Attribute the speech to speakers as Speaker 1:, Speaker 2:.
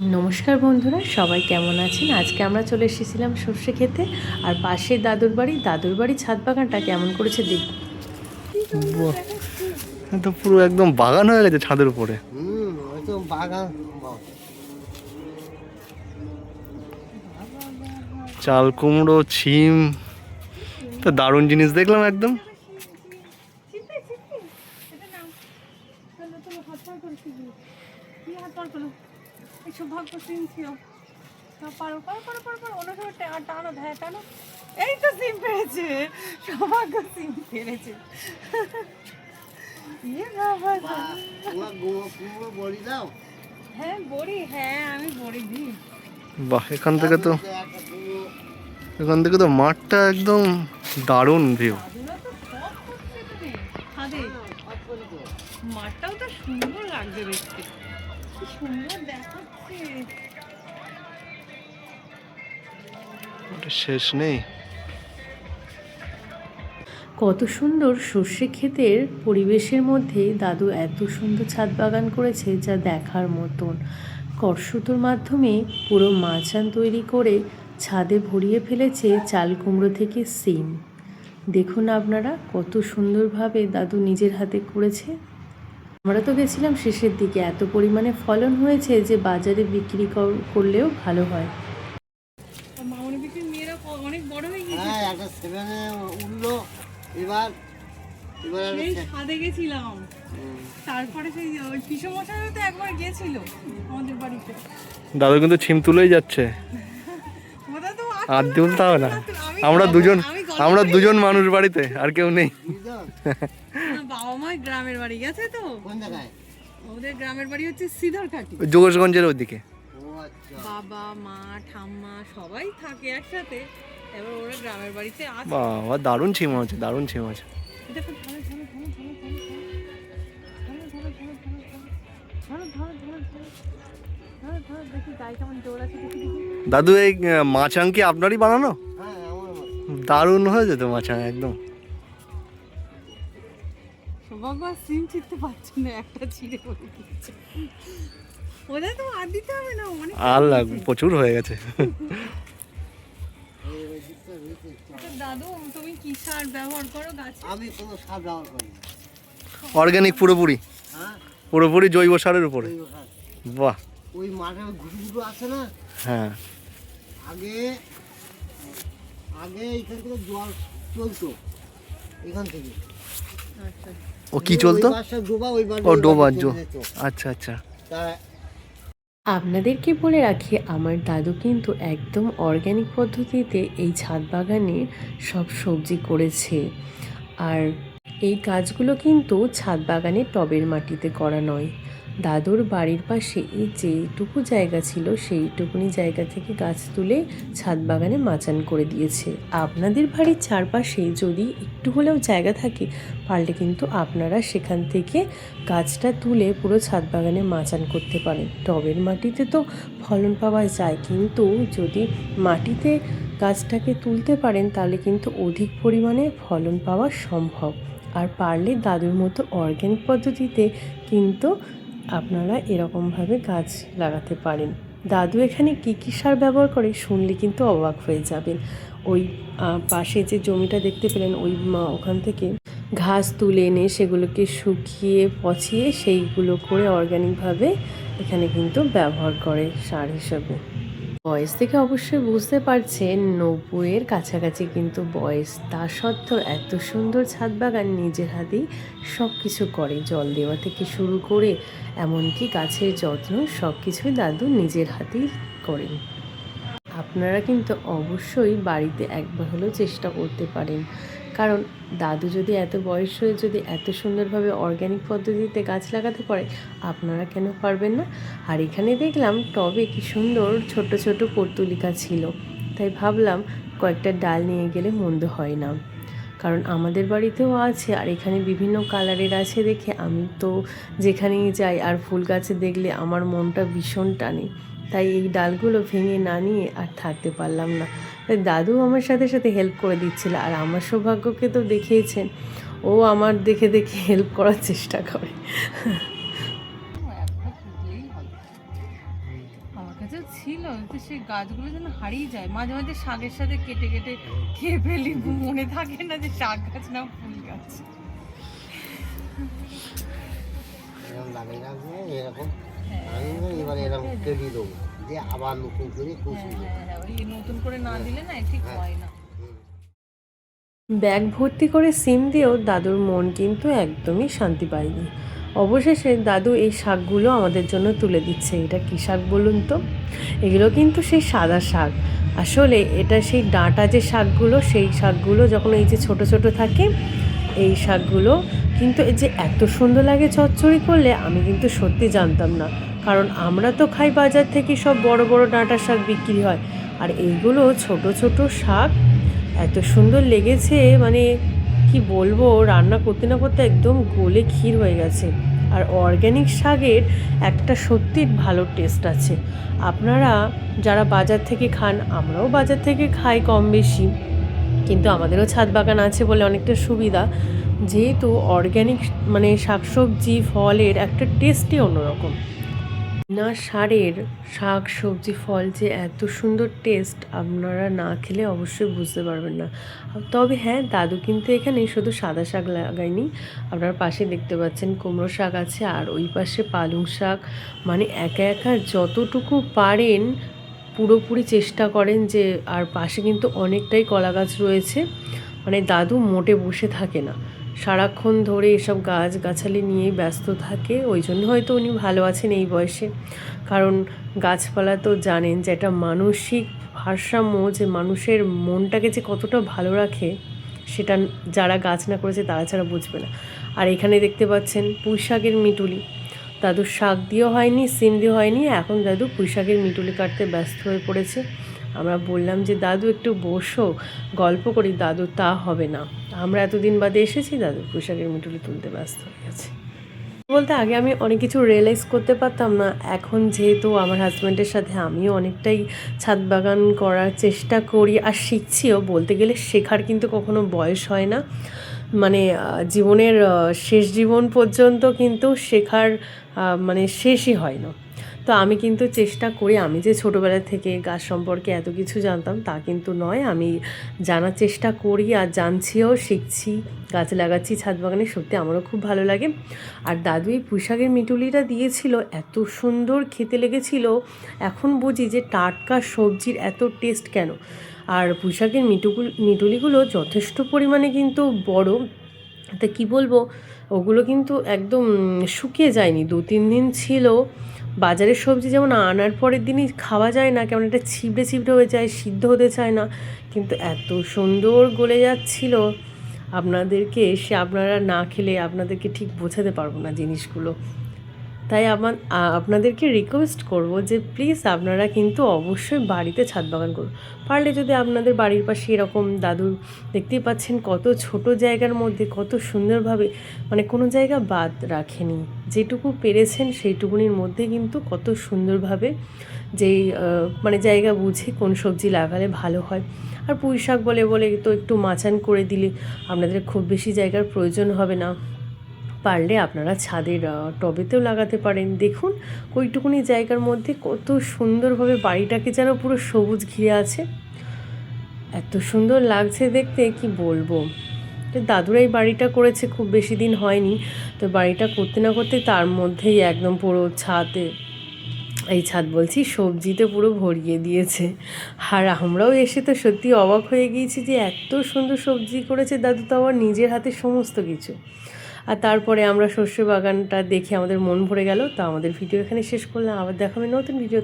Speaker 1: নমস্কার বন্ধুরা সবাই কেমন আছেন? আজকে আমরা চলে এসেছিলাম সর্ষে খেতে আর পাশে দাদুর বাড়ি দাদুর বাড়ি ছাদ বাগানটা কেমন করেছে দেখ
Speaker 2: বাহ, তো পুরো একদম বাগান হয়ে গেছে ছাদের উপরে।
Speaker 3: হুম বাগান।
Speaker 2: চাল কুমড়ো ছিম তো দারুণ জিনিস দেখলাম একদম।
Speaker 1: এই তো সিম পেরেছে সৌভাগ্য সিম পেরেছে ইয়ে বাবা
Speaker 3: কুমড়ো বড়ি দাও।
Speaker 1: হ্যাঁ বড়ি হ্যাঁ আমি বড়ি দিই।
Speaker 2: বাহ এখান থেকে তো এখান থেকে তো মাঠটা একদম দারুণ ভিউ
Speaker 1: মাঠটাও তো সুন্দর লাগছে দেখতে। কি সুন্দর দেখাচ্ছে।
Speaker 2: শেষ নেই।
Speaker 1: কত সুন্দর সর্ষে ক্ষেতের পরিবেশের মধ্যে দাদু এত সুন্দর ছাদ বাগান করেছে যা দেখার মতন। করসুতোর মাধ্যমে পুরো মাচান তৈরি করে ছাদে ভরিয়ে ফেলেছে চাল কুমড়ো থেকে সিম। দেখুন আপনারা কত সুন্দরভাবে দাদু নিজের হাতে করেছে। আমরা তো গেছিলাম শেষের দিকে এত পরিমাণে ফলন হয়েছে যে বাজারে বিক্রি কর- করলেও ভালো হয়। অনেক বড় হয়ে
Speaker 3: হ্যাঁ একটা সেভেনে উঠল। এবার এবার
Speaker 4: ছাদে গেছিলাম। তারপরে সেই ওই তো একবার গেছিল আমাদের বাড়িতে।
Speaker 2: দাদু কিন্তু ছিম তুলেই যাচ্ছে।
Speaker 4: আর
Speaker 2: তুলতে হবে না। আমরা দুজন আমরা দুজন মানুষ বাড়িতে আর কেউ নেই।
Speaker 4: বাবা মা গ্রামের বাড়ি গেছে তো।
Speaker 3: কোন জায়গায়?
Speaker 4: ওদের গ্রামের বাড়ি হচ্ছে সিধারকাটি
Speaker 2: যোগেশগঞ্জের ওইদিকে।
Speaker 3: ও আচ্ছা।
Speaker 4: বাবা মা ঠাম্মা সবাই থাকে একসাথে।
Speaker 2: বাবা দারুণ ছিমা আছে দারুণ ছিমা আছে দাদু এই মাছাং কি আপনারই বানানো দারুণ হয়ে যেত মাছাং একদম আল্লাহ প্রচুর হয়ে গেছে
Speaker 4: দাদু তুমি কি সার ব্যবহার করো গাছে?
Speaker 3: আমি কোনো সার ব্যবহার করি
Speaker 2: অর্গানিক পুরোপুরি?
Speaker 3: হ্যাঁ?
Speaker 2: পুরোপুরি জৈব সারের উপরে? বাহ।
Speaker 3: ওই মাঠের ঘুটু ঘুটু আছে না?
Speaker 2: হ্যাঁ।
Speaker 3: আগে আগে এখান থেকে জল চলতো এখান থেকে।
Speaker 4: আচ্ছা।
Speaker 2: ও কি চলতো?
Speaker 3: ডোবা ওই যেত।
Speaker 2: আচ্ছা আচ্ছা।
Speaker 3: তা
Speaker 1: আপনাদেরকে বলে রাখি, আমার দাদু কিন্তু একদম অর্গ্যানিক পদ্ধতিতে এই ছাদ বাগানে সব সবজি করেছে। আর এই কাজগুলো কিন্তু ছাদ বাগানে টবের মাটিতে করা নয়। দাদুর বাড়ির পাশে যেটুকু জায়গা ছিল সেইটুকুনি জায়গা থেকে গাছ তুলে ছাদ বাগানে মাচান করে দিয়েছে। আপনাদের বাড়ির চারপাশে যদি একটু হলেও জায়গা থাকে, পারলে কিন্তু আপনারা সেখান থেকে গাছটা তুলে পুরো ছাদ বাগানে মাচান করতে পারেন। টবের মাটিতে তো ফলন পাওয়া যায়, কিন্তু যদি মাটিতে গাছটাকে তুলতে পারেন, তাহলে কিন্তু অধিক পরিমাণে ফলন পাওয়া সম্ভব। আর পারলে দাদুর মতো অর্গ্যানিক পদ্ধতিতে কিন্তু আপনারা এরকমভাবে গাছ লাগাতে পারেন। দাদু এখানে কী কী সার ব্যবহার করে শুনলে কিন্তু অবাক হয়ে যাবেন। ওই পাশে যে জমিটা দেখতে পেলেন, ওই ওখান থেকে ঘাস তুলে এনে সেগুলোকে শুকিয়ে, পচিয়ে সেইগুলো করে অর্গ্যানিকভাবে এখানে কিন্তু ব্যবহার করে সার হিসাবে। বয়স থেকে অবশ্যই বুঝতে পারছেন, নব্বইয়ের কাছাকাছি কিন্তু বয়স। তা সত্ত্বেও এত সুন্দর ছাদ বাগান নিজের হাতেই সব কিছু করে। জল দেওয়া থেকে শুরু করে এমনকি গাছের যত্ন সব কিছুই দাদু নিজের হাতেই করেন। আপনারা কিন্তু অবশ্যই বাড়িতে একবার হলেও চেষ্টা করতে পারেন। কারণ দাদু যদি এত বয়স হয়ে যদি এত সুন্দরভাবে অর্গ্যানিক পদ্ধতিতে গাছ লাগাতে পারে, আপনারা কেন পারবেন না? আর এখানে দেখলাম টবে কি সুন্দর ছোট ছোট পর্তুলিকা ছিল। তাই ভাবলাম কয়েকটা ডাল নিয়ে গেলে মন্দ হয় না। কারণ আমাদের বাড়িতেও আছে আর এখানে বিভিন্ন কালারের আছে দেখে আমি তো যেখানেই যাই আর ফুল গাছে দেখলে আমার মনটা ভীষণ টানে। তাই এই ডালগুলো ভেঙে না নিয়ে আর থাকতে পারলাম না। তাই দাদু আমার সাথে সাথে হেল্প করে দিচ্ছিল আর আমার সৌভাগ্যকে তো দেখিয়েছেন। ও আমার দেখে দেখে হেল্প করার চেষ্টা করে।
Speaker 4: ছিল তো সেই গাছগুলো যেন হারিয়ে যায়। মাঝে মাঝে শাকের সাথে কেটে কেটে খেয়ে ফেলি মনে থাকে না যে শাক গাছ না ফুল গাছ।
Speaker 3: এরকম রাখব এরকম।
Speaker 4: হ্যাঁ,
Speaker 3: এবার এরকম কেটে দেবো দিয়ে আবার নতুন করে কুচি
Speaker 4: হ্যাঁ, হ্যাঁ, হ্যাঁ, নতুন করে না দিলে না ঠিক
Speaker 3: হ্যাঁ।
Speaker 4: হয় না।
Speaker 1: ব্যাগ ভর্তি করে সিম দিয়েও দাদুর মন কিন্তু একদমই শান্তি পায়নি। অবশেষে দাদু এই শাকগুলো আমাদের জন্য তুলে দিচ্ছে। এটা কী শাক বলুন তো? এগুলো কিন্তু সেই সাদা শাক। আসলে এটা সেই ডাঁটা যে শাকগুলো সেই শাকগুলো যখন এই যে ছোট ছোট থাকে এই শাকগুলো কিন্তু এই যে এত সুন্দর লাগে চচ্চড়ি করলে আমি কিন্তু সত্যি জানতাম না। কারণ আমরা তো খাই বাজার থেকে সব বড় বড় ডাঁটা শাক বিক্রি হয়। আর এইগুলো ছোট ছোট শাক, এত সুন্দর লেগেছে মানে কি বলব, রান্না করতে না করতে একদম গোলে ক্ষীর হয়ে গেছে। আর অর্গ্যানিক শাকের একটা সত্যি ভালো টেস্ট আছে। আপনারা যারা বাজার থেকে খান, আমরাও বাজার থেকে খাই কম বেশি। কিন্তু আমাদেরও ছাদ বাগান আছে বলে অনেকটা সুবিধা। যেহেতু অর্গ্যানিক মানে শাকসবজি, ফলের একটা টেস্টই অন্যরকম। না সারের শাক, সবজি, ফল যে এত সুন্দর টেস্ট আপনারা না খেলে অবশ্যই বুঝতে পারবেন না। তবে হ্যাঁ দাদু কিন্তু এখানে শুধু সাদা শাক লাগায়নি। আপনার পাশে দেখতে পাচ্ছেন কুমড়ো শাক আছে আর ওই পাশে পালং শাক। মানে একা একা যতটুকু পারেন পুরোপুরি চেষ্টা করেন যে আর পাশে কিন্তু অনেকটাই কলা গাছ রয়েছে। মানে দাদু মোটে বসে থাকে না। সারাক্ষণ ধরে এসব গাছ গাছালি নিয়েই ব্যস্ত থাকে, ওই জন্য হয়তো উনি ভালো আছেন এই বয়সে। কারণ গাছপালা তো জানেন যে একটা মানসিক ভারসাম্য, যে মানুষের মনটাকে যে কতটা ভালো রাখে, সেটা যারা গাছ না করেছে তারা ছাড়া বুঝবে না। আর এখানে দেখতে পাচ্ছেন পুঁই শাকের মিটুলি। দাদুর শাক দিয়েও হয়নি, সিম দিয়ে হয়নি, এখন দাদু পুঁই শাকের মিটুলি কাটতে ব্যস্ত হয়ে পড়েছে। আমরা বললাম যে, দাদু, একটু বসো, গল্প করি। দাদু, তা হবে না। আমরা এতদিন বাদে এসেছি দাদু। পুঁই শাকের মিটুলি তুলতে ব্যস্ত হয়ে গেছে। বলতে আগে আমি অনেক কিছু রিয়েলাইজ করতে পারতাম না। এখন যেহেতু আমার হাজব্যান্ডের সাথে আমিও অনেকটাই ছাদ বাগান করার চেষ্টা করি আর শিখছিও, বলতে গেলে শেখার কিন্তু কখনো বয়স হয় না। মানে জীবনের শেষ জীবন পর্যন্ত কিন্তু শেখার মানে শেষই হয় না। তো আমি কিন্তু চেষ্টা করি, আমি যে ছোটোবেলা থেকে গাছ সম্পর্কে এত কিছু জানতাম তা কিন্তু নয়। আমি জানার চেষ্টা করি আর জানছিও, শিখছি, গাছ লাগাচ্ছি, ছাদ বাগানে। সত্যি আমারও খুব ভালো লাগে। আর দাদু এই পুঁশাকের মিটুলিটা দিয়েছিল, এত সুন্দর খেতে লেগেছিল। এখন বুঝি যে টাটকা সবজির এত টেস্ট কেন? আর পুঁশাকের মিটুগুলো মিটুলিগুলো যথেষ্ট পরিমাণে কিন্তু বড়। তা কি বলব? ওগুলো কিন্তু একদম শুকিয়ে যায়নি। দু, তিন দিন ছিল। বাজারের সবজি যেমন আনার পরের দিনই খাওয়া যায় না, কেমন একটা ছিপড়ে ছিপড়ে হয়ে যায়, সিদ্ধ হতে চায় না। কিন্তু এত সুন্দর গলে যাচ্ছিল। আপনাদেরকে সে, আপনারা না খেলে আপনাদেরকে ঠিক বোঝাতে পারব না জিনিসগুলো। তাই আমার আপনাদেরকে রিকোয়েস্ট করব যে প্লিজ আপনারা কিন্তু অবশ্যই বাড়িতে ছাদ বাগান করুন। পারলে যদি আপনাদের বাড়ির পাশে এরকম দাদু দেখতেই পাচ্ছেন কত ছোট জায়গার মধ্যে কত সুন্দরভাবে মানে কোনো জায়গা বাদ রাখেনি। যেটুকু পেরেছেন সেইটুকুনির মধ্যে কিন্তু কত সুন্দরভাবে যেই মানে জায়গা বুঝে কোন সবজি লাগালে ভালো হয়। আর পুঁই শাক বলে বলে তো একটু মাচান করে দিলে আপনাদের খুব বেশি জায়গার প্রয়োজন হবে না। পারলে আপনারা ছাদের টবেতেও লাগাতে পারেন। দেখুন ওইটুকুনি জায়গার মধ্যে কত সুন্দরভাবে বাড়িটাকে যেন পুরো সবুজ ঘিরে আছে। এত সুন্দর লাগছে দেখতে, কি বলব? তো দাদুরা এই বাড়িটা করেছে, খুব বেশি দিন হয়নি। তো বাড়িটা করতে না করতে তার মধ্যেই একদম পুরো ছাদে, এই ছাদ বলছি, সবজিতে পুরো ভরিয়ে দিয়েছে। আর আমরাও এসে তো সত্যি অবাক হয়ে গিয়েছি যে এত সুন্দর সবজি করেছে দাদু, তো আবার নিজের হাতে সমস্ত কিছু। আর তারপরে আমরা শস্য বাগানটা দেখে আমাদের মন ভরে গেল, তো আমাদের ভিডিও এখানে শেষ করলাম। আবার দেখাবে নতুন ভিডিও